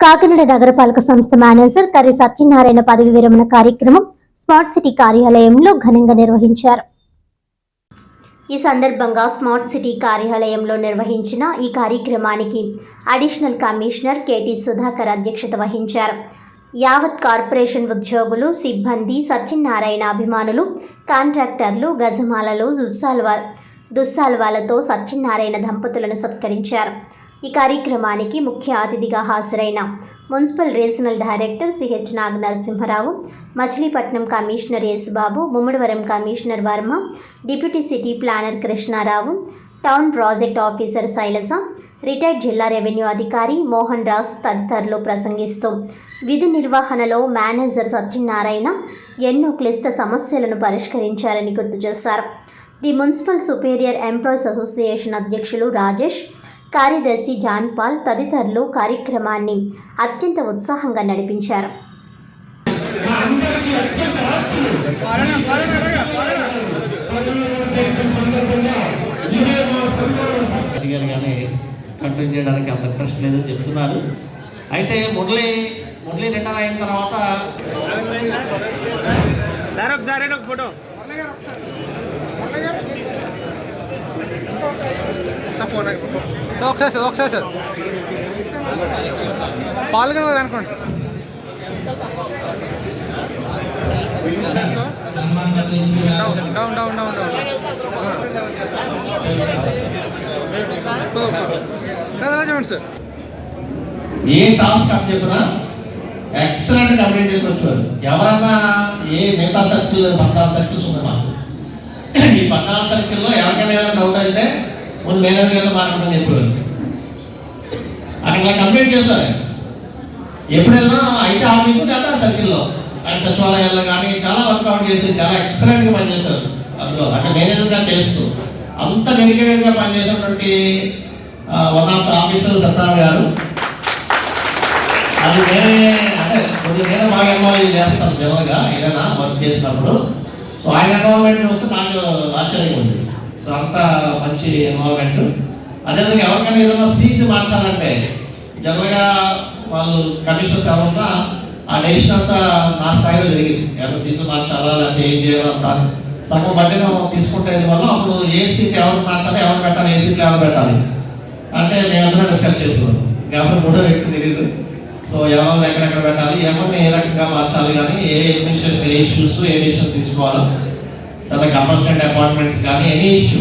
కాకినాడ నగరపాలక సంస్థ మేనేజర్ కర్రి సత్యనారాయణ పదవి విరమణ కార్యక్రమం స్మార్ట్ సిటీ కార్యాలయంలో ఘనంగా నిర్వహించారు. ఈ సందర్భంగా స్మార్ట్ సిటీ కార్యాలయంలో నిర్వహించిన ఈ కార్యక్రమానికి అడిషనల్ కమిషనర్ కెటి సుధాకర్ అధ్యక్షత వహించారు. యావత్ కార్పొరేషన్ ఉద్యోగులు సిబ్బంది సత్యనారాయణ అభిమానులు కాంట్రాక్టర్లు గజమాలలు దుస్సాల్వా దుస్సాల్వాలతో సత్యనారాయణ దంపతులను సత్కరించారు. ఈ కార్యక్రమానికి ముఖ్య అతిథిగా హాజరైన municipal regional director CH Naga Narasimharao Machilipatnam commissioner Yesubabu Mummidivaram commissioner Varma deputy city planner Krishnarao town project officer Sailaja retired జిల్లా రెవెన్యూ అధికారి మోహన్ రాజ్ తదితరులు ప్రసంగిస్తూ విధి నిర్వహణలో మేనేజర్ సత్యనారాయణ ఎన్నో క్లిష్ట సమస్యలను పరిష్కరించారని గుర్తు చేశారు. The municipal superior employees association అధ్యక్షులు రాజేష్ కార్యదర్శి జాన్ పాల్ తదితరులు కార్యక్రమాన్ని అత్యంత ఉత్సాహంగా నడిపించారు. కానీ కంటిన్యూ చేయడానికి అంత ఇంట్రెస్ట్ లేదని చెప్తున్నారు. అయితే మురళి మురళి రిటైర్ అయిన తర్వాత సార్ ఒకసారి ఒక ఫోటో. సార్ ఒకసారి సార్. ఒకసారి సార్ పాల్గొనదు అనుకోండి sir. Down down down down down. చూడండి సార్. ఏ టాస్క్ అని చెప్పినా ఎక్సలెంట్ కంప్లీట్ చేసి వచ్చేవారు ఎవరన్నా ఏ మిగతా సర్కిల్ పద్నాలుగు సర్కిల్స్ ఉంది ఈ పద్నాలుగు సర్కిల్లో ఎవరికైనా ఏదైనా డౌట్ అయితే ముందు మేనేజర్ గారితో మాట్లాడమని చెప్పారు అక్కడ కంప్లీట్ చేశారు. ఎప్పుడైనా అయితే ఆఫీసు లేదా సర్కిల్లో అండ్ సచివాలయాల్లో కానీ చాలా వర్కౌట్ చేసి చాలా ఎక్సలెంట్గా పనిచేశారు. అందులో అంటే మేనేజర్గా చేస్తూ అంత డెడికేటెడ్గా పనిచేసినటువంటి one of the officer Satyanarayana garu. అది నేనే అంటే కొద్దిగా నేనే బాగా ఇన్వాల్వ్ చేస్తాను జనరల్గా ఏదైనా వర్క్ చేసినప్పుడు. సో ఆయన ఇన్వాల్వ్మెంట్ చూస్తే నాకు ఆశ్చర్యంగా ఉంది. సో అంత మంచి ఇన్వాల్వ్మెంట్ అదేవిధంగా ఎవరికైనా ఏదైనా సీట్ మార్చాలంటే జనరల్గా వాళ్ళు కమిషన్స్ ఎవరున్నా ఆ డెసిషన్ అంతా నా స్థాయిలో జరిగింది. ఎవరు సీట్లు మార్చాలా లేకపోతే ఏం చేయాలో అంతా సగం బట్టి తీసుకుంటే వల్ల అప్పుడు ఏ సీట్ ఎవరు మార్చాలి ఎవరు పెట్టాలి ఏ సీట్లు ఎవరు పెట్టాలి? అంటే మేమంతా డిస్కస్ చేసుకున్నాం ఎవరు మూడో వ్యక్తి తెలియదు. సో ఎవరు ఎక్కడెక్కడ పెట్టాలి? ఎవరిని ఏ రకంగా మార్చాలి కానీ ఏ అడ్మినిస్ట్రేషన్ ఏ ఇష్యూస్ ఏ డిసిషన్ తీసుకోవాలో తర్వాత కంపల్సరీ అపాయింట్మెంట్స్ కానీ ఎనీ ఇష్యూ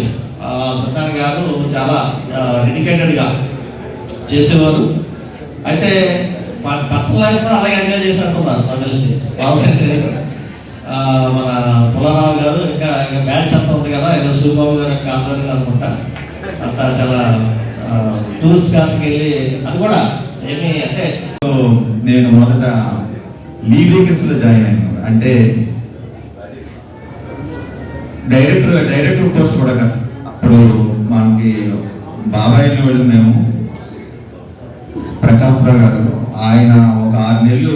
సత్యాన్ గారు చాలా డెడికేటెడ్గా చేసేవారు. అయితే పర్సనల్ లైఫ్ కూడా అలాగే ఎంజాయ్ చేసినట్టున్నారు నాకు తెలిసి. మన పులారావు గారు ఇంకా ఇంకా బ్యాచ్ అంతా ఉంది కదా ఏదో సూబాబు గారు యొక్క ఆధ్వర్యంలో అనుకుంటా. అంతా చాలా టూర్స్ కానీ వెళ్ళి అది కూడా ఏమి అంటే నేను మొదట లీవ్ జాయిన్ అయ్యాను. అంటే డైరెక్టర్ డైరెక్టర్ పోస్ట్ కూడా అప్పుడు మనకి బాబాయ్ వాళ్ళు మేము ప్రకాశ్ రావు గారు ఆయన ఒక ఆరు నెలలు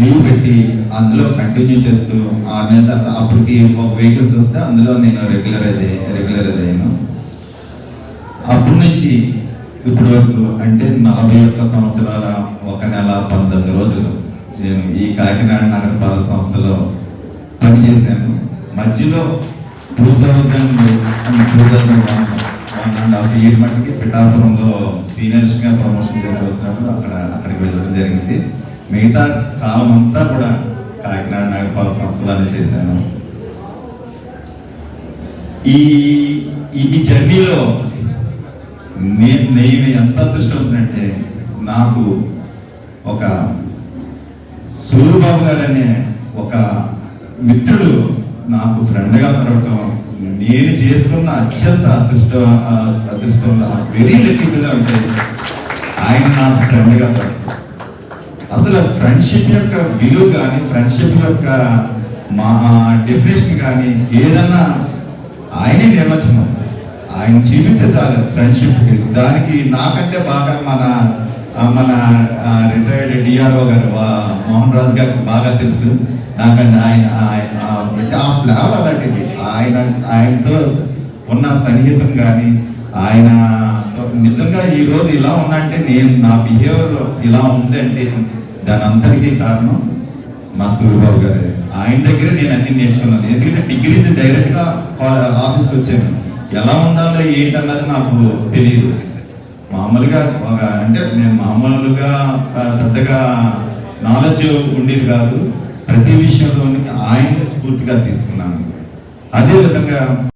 లీవ్ పెట్టి అందులో కంటిన్యూ చేస్తూ ఆరు నెలల తర్వాత అప్పటికి వెహికల్స్ వస్తే అందులో నేను రెగ్యులరైజ్ రెగ్యులరైజ్ అయ్యాను. అప్పటి నుంచి ఇప్పటి వరకు అంటే నలభై ఒక్క సంవత్సరాల ఒక నెల పంతొమ్మిది రోజులు నేను ఈ కాకినాడ నగరపాలక సంస్థలో పనిచేశాను. మధ్యలో two thousand two thousand one one and half year మట్టుకి పిఠాపురంలో సీనియర్స్గా ప్రమోషన్ చేసి వచ్చినప్పుడు అక్కడ అక్కడికి వెళ్ళడం జరిగింది. మిగతా కాలం అంతా కూడా కాకినాడ నగరపాలక సంస్థలోనే చేశాను. ఈ ఈ జర్నీలో నేను నేను ఎంత ఉందంటే నాకు ఒక సూర్యబాబు గారు అనే ఒక మిత్రుడు నాకు ఫ్రెండ్గా దొరకటం నేను చేసుకున్న అత్యంత అదృష్ట ఆ, అదృష్టంలో వెరీ లక్కీగా ఉంటాయి ఆయన నాకు ఫ్రెండ్గా దొరకటం. అసలు ఫ్రెండ్షిప్ యొక్క విలువ కానీ ఫ్రెండ్షిప్ యొక్క మా డెఫినేషన్ కానీ ఏదన్నా ఆయనే నిర్వచనం. ఆయన చూపిస్తే చాలు ఫ్రెండ్షిప్కి దానికి నాకంటే బాగా మన మన రిటైర్డ్ డిఆర్ఓ గారు వా- మోహన్ రాజు గారికి బాగా తెలుసు. నాకంటే ఆయన ఆయన- ఆ అంటే ఆ ఫ్లేవర్ అలాంటిది. ఆయన ఆయనతో ఉన్న సన్నిహితం కానీ ఆయన నిజంగా ఈ రోజు ఇలా ఉన్నంటే నేను నా బిహేవియర్ ఇలా ఉంది అంటే దాని అంతటికీ కారణం మా సూర్యబాబు గారే. ఆయన దగ్గరే నేను అన్ని నేర్చుకున్నాను. ఎందుకంటే డిగ్రీ నుంచి ఆఫీస్కి వచ్చాను. ఎలా ఉండాలో ఏంటన్నది నాకు తెలియదు మామూలుగా ఒక అంటే నేను మామూలుగా పెద్దగా నాలెడ్జ్ ఉండేది కాదు. ప్రతి విషయంలో ఆయన స్ఫూర్తిగా తీసుకున్నాను. అదే విధంగా